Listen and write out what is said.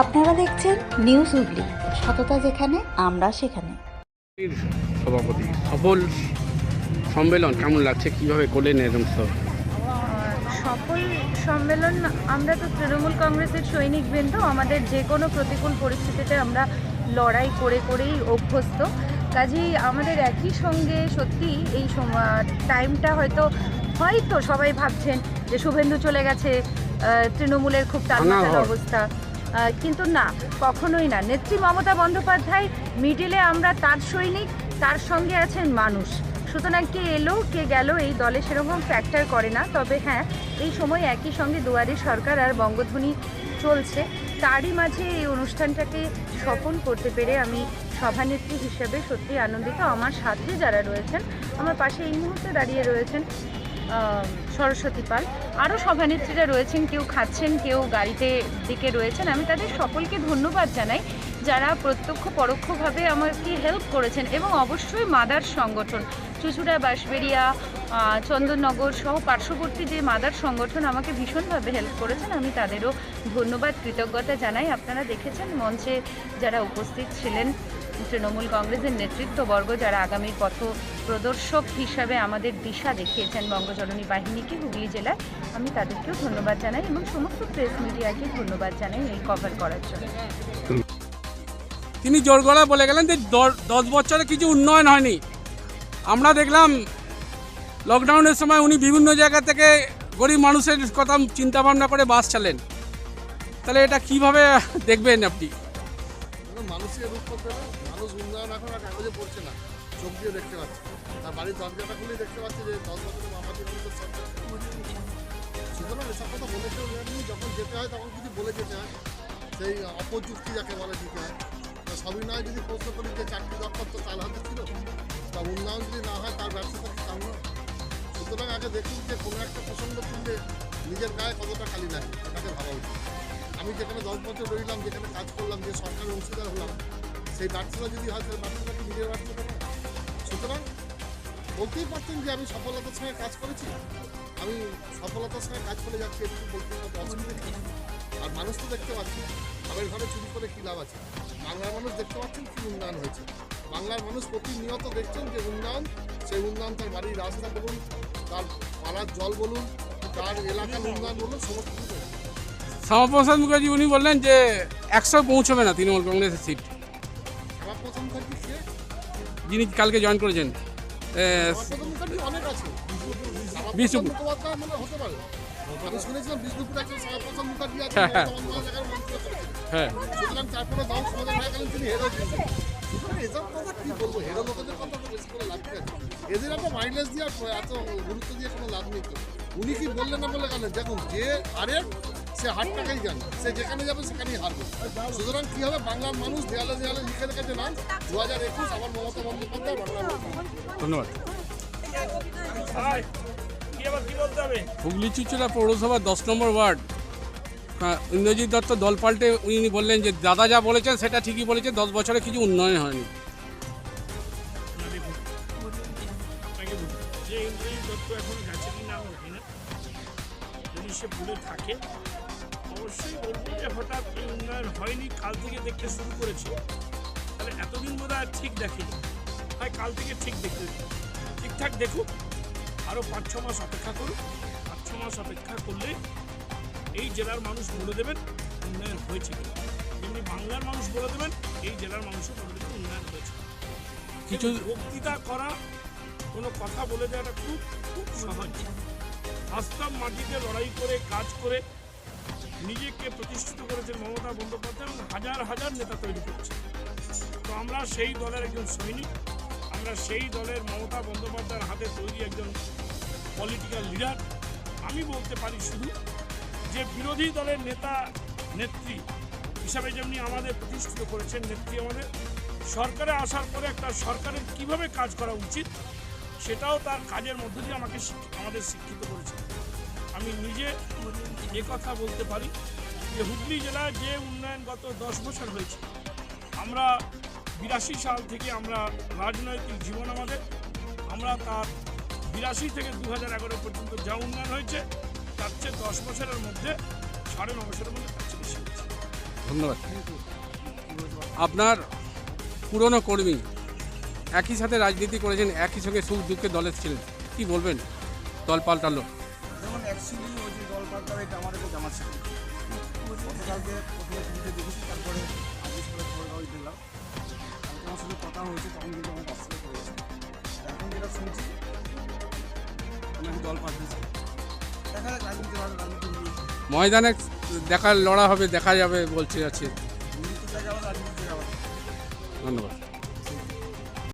আপনারা দেখছেন নিউজ হুগলি সততা যেখানে আমরা সেখানে। সভাপতি সফল সম্মেলন কেমন লাগছে? কীভাবে করলেন এরকম সব? সফল সম্মেলন আমরা তো তৃণমূল কংগ্রেসের সৈনিক বৃন্দ আমাদের যে কোনো প্রতিকূল পরিস্থিতিতে আমরা লড়াই করে করেই অভ্যস্ত। কাজেই আমাদের একই সঙ্গে সত্যি এই টাইমটা হয়তো হয়তো সবাই ভাবছেন যে শুভেন্দু চলে গেছে তৃণমূলের খুব অনাহর। অবস্থা। কিন্তু না, কখনোই না। নেত্রী মমতা বন্দ্যোপাধ্যায় মিডিলে আমরা তার সৈনিক, তার সঙ্গে আছেন মানুষ। সুতরাং কে এলো, কে গেল, এই দলে সেরকম ফ্যাক্টর করে না। তবে হ্যাঁ এই সময় একই সঙ্গে দুয়ারে সরকার আর বঙ্গধ্বনি চলছে। তারই মাঝে এই অনুষ্ঠানটাকে সফল করতে পেরে আমি সভানেত্রী হিসেবে সত্যি আনন্দিত। আমার সাথে যারা রয়েছেন, আমার পাশে এই মুহূর্তে দাঁড়িয়ে রয়েছেন সরস্বতী পাল। আরও সভানেত্রীরা রয়েছেন, কেউ খাচ্ছেন, কেউ গাড়িতে দিকে রয়েছেন। আমি তাদের সকলকে ধন্যবাদ জানাই যারা প্রত্যক্ষ পরোক্ষভাবে আমাকে হেল্প করেছেন এবং অবশ্যই মাদার সংগঠন, চুচুড়া, বাঁশবেড়িয়া চন্দননগর সহ পার্শ্ববর্তী যে মাদার সংগঠন আমাকে ভীষণভাবে হেল্প করেছেন, আমি তাদেরও ধন্যবাদ, কৃতজ্ঞতা জানাই। আপনারা দেখেছেন মঞ্চে যারা উপস্থিত ছিলেন তৃণমূল কংগ্রেসের নেতৃত্ববর্গ যারা আগামী পথ প্রদর্শক হিসাবে আমাদের দিশা দেখিয়েছেন বঙ্গজননী বাহিনীকে হুগলি জেলায়, আমি তাদেরকেও ধন্যবাদ জানাই এবং সমস্ত প্রেস মিডিয়াকে ধন্যবাদ জানাই এই কভার করার জন্য। তিনি জোর গলায় বলে গেলেন যে দশ বছরে কিছু উন্নয়ন হয়নি। আমরা দেখলাম লকডাউনের সময় উনি বিভিন্ন জায়গা থেকে গরিব মানুষের কথা চিন্তা ভাবনা করে বাস চালেন তাহলে এটা কীভাবে দেখবেন আপনি? মানুষের রূপ করতে হবে মানুষ উন্নয়ন এখন আর কাগজে পড়ছে না। চোখ দিয়ে দেখতে পাচ্ছে। তার বাড়ির দরজাটা খুলেই দেখতে পাচ্ছে যে দশ বছরের মানুষের সরকার সুতরাং এসব কথা বলে কেউ যখন যেতে হয় তখন কিছু বলে যেতে হয়, সেই অপযুক্তি যাকে বলে দিতে হয়। সবই নয় যদি প্রশ্ন করি যে চাকরি দপ্তর তো তার হাতে ছিল, তা উন্নয়ন যদি না হয় তার ব্যবসা তার নয়। সুতরাং আগে দেখুন যে কোনো একটা প্রসঙ্গ তুললে নিজের গায়ে কতটা খালি লাগে, এটাকে ভাবা উচিত। আমি যেখানে দশ বছর রইলাম, যেখানে কাজ করলাম, যে সরকারের অংশীদার হলাম, সেই ব্যর্থতা যদি হয়, তাহলে কি নিজের ব্যর্থতা নয়? সুতরাং বলতেই পারতেন যে আমি সফলতার সঙ্গে কাজ করেছি আমি সফলতার সঙ্গে কাজ করে যাচ্ছি, এটুকু বলতে পারতে অসুবিধা আর মানুষ তো দেখতে পাচ্ছি আমাদের ঘরে চুরি করে কী লাভ আছে বাংলার মানুষ দেখতে পাচ্ছেন কী উন্নয়ন হয়েছে বাংলার মানুষ প্রতিনিয়ত দেখছেন যে উন্নয়ন, সেই উন্নয়ন তার বাড়ির রাস্তা বলুন, তার পাড়ার জল বলুন, তার এলাকার উন্নয়ন বলুন, সমস্ত কিছু। শ্যামাপ্রসাদ মুখার্জি উনি বললেন যে একশো পৌঁছবে না তৃণমূল কংগ্রেসের সিট। যিনি কালকে জয়েন করেছেন বিষ্ণুপুর। হ্যাঁ, হ্যাঁ। হ্যাঁ। এদের মাইলেজ দিয়ে এত গুরুত্ব দিয়ে কোনো লাভ নেই তো। উনি কি বললেন না বলে গেলেন দেখুন যে হারে সে হারটাকেই জানে। সে যেখানে যাবে সেখানেই হারবে। সুতরাং কি হবে? বাংলার মানুষ দেয়ালে দেয়ালে লিখে রেখেছে নাম দু হাজার একুশ আমার মমতা বন্দ্যোপাধ্যায় বাংলার ধন্যবাদ। হুগলি চুচুড়া পৌরসভা দশ নম্বর ওয়ার্ড। আহ, ইন্দ্রজিৎ দত্ত দল পাল্টে উনি বললেন যে দাদা যা বলেছেন সেটা ঠিকই বলেছে দশ বছরে কিছু উন্নয়ন হয়নি। সে ভুলে থাকে। অবশ্যই বলব যে হঠাৎ এই উন্নয়ন হয়নি কাল থেকে দেখতে শুরু করেছে। তাহলে এতদিন বোধ হয় ঠিক দেখেনি। হয় কাল থেকে ঠিক দেখতে ঠিকঠাক দেখুক আরও পাঁচ ছ মাস অপেক্ষা করুক। পাঁচ ছ মাস অপেক্ষা করলে এই জেলার মানুষ বলে দেবেন উন্নয়ন হয়েছে কি যেমনি বাংলার মানুষ বলে দেবেন এই জেলার মানুষও বলে দেবেন উন্নয়ন হয়েছে কিছু কিছু বক্তৃতা করা কোনো কথা বলে দেওয়াটা খুব খুব সহজ। বাস্তব মাটিতে লড়াই করে, কাজ করে নিজেকে প্রতিষ্ঠিত করেছেন মমতা বন্দ্যোপাধ্যায় এবং হাজার হাজার নেতা তৈরি করেছে তো আমরা সেই দলের একজন সৈনিক, আমরা সেই দলের মমতা বন্দ্যোপাধ্যায়ের হাতে তৈরি একজন পলিটিক্যাল লিডার আমি বলতে পারি শুধু যে বিরোধী দলের নেতা, নেত্রী হিসাবে যেমনি আমাদের প্রতিষ্ঠিত করেছেন নেত্রী আমাদের, সরকারে আসার পরে একটা সরকারের কীভাবে কাজ করা উচিত সেটাও তার কাজের মধ্য দিয়ে আমাকে আমাদের শিক্ষিত করেছে। আমি নিজে এ কথা বলতে পারি যে হুগলি জেলায় যে উন্নয়ন গত দশ বছর হয়েছে, আমরা বিরাশি সাল থেকে আমরা রাজনৈতিক জীবন আমাদের, আমরা তার বিরাশি থেকে দু হাজার এগারো পর্যন্ত যা উন্নয়ন হয়েছে, তার চেয়ে দশ বছরের মধ্যে সাড়ে ন বছরের মধ্যে তার চেয়ে বেশি হয়েছে। ধন্যবাদ। আপনার পুরনো কর্মী একই সাথে রাজনীতি করেছেন একই সঙ্গে সুখ দুঃখে দলে ছিলেন। কি বলবেন? দল পাল্টালো। যেমন অ্যাকচুয়ালি ওই যে দল পাল্টাবে এটা আমাদের কাছে জামার ছিল। গতকালকে প্রথমে টিভিতে দেখেছি তারপরে আজকে সকালে খবর কাগজ দেখলাম আমার সাথে কথা হয়েছে তখন কিন্তু আমার অস্বীকার করেছে এখন যেটা শুনছি আমি দল পাল্টেছি? দেখা যাক রাজনীতি ভালো রাজনীতি ময়দানে দেখা লড়া হবে দেখা যাবে বলছে আছে ধন্যবাদ।